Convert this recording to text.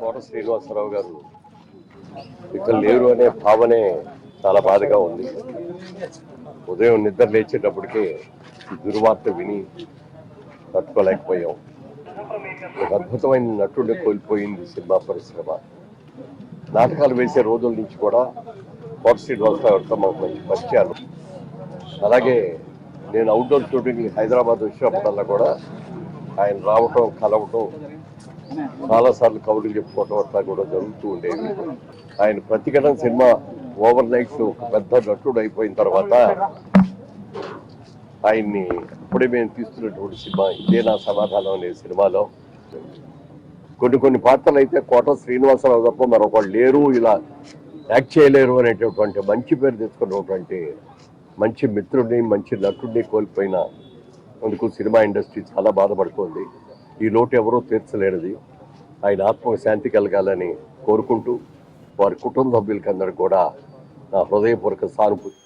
కోట శ్రీనివాసరావు గారు ఇక్కడ లేరు అనే భావనే చాలా బాధగా ఉంది. ఉదయం నిద్ర లేచేటప్పటికే దుర్వార్త విని తట్టుకోలేకపోయాం. ఒక అద్భుతమైన నటుడిని కోల్పోయింది సినిమా పరిశ్రమ. నాటకాలు వేసే రోజుల నుంచి కూడా కోట శ్రీనివాసరావు గారితో మాకు మంచి పరిచయాలు. అలాగే నేను అవుట్డోర్ షూటింగ్ హైదరాబాద్ వచ్చినప్పుడల్లా కూడా ఆయన రావటం కలవటం చాలా సార్లు కబుర్లు చెప్పుకోవటం అట్లా కూడా జరుగుతూ ఉండేవి ఆయన ప్రతిఘటన సినిమా ఓవర్ నైట్ ఒక పెద్ద నటుడు అయిపోయిన తర్వాత ఆయన్ని అప్పుడే మేము తీస్తున్నటువంటి సినిమా ఇదే నా సమాధానం అనే సినిమాలో. కొన్ని కొన్ని పాత్రలు అయితే కోట శ్రీనివాసరావు తప్ప మరొకళ్ళు లేరు ఇలా యాక్ట్ చేయలేరు అనేటటువంటి మంచి పేరు తెచ్చుకున్నటువంటి మంచి మిత్రుడిని మంచి నటుడిని కోల్పోయిన అందుకు సినిమా ఇండస్ట్రీ చాలా బాధపడుతోంది. ఈ లోటు ఎవరూ తీర్చలేనిది. ఆయన ఆత్మకు శాంతి కలగాలని కోరుకుంటూ వారి కుటుంబ సభ్యులకి అందరికీ కూడా నా హృదయపూర్వక సానుభూతి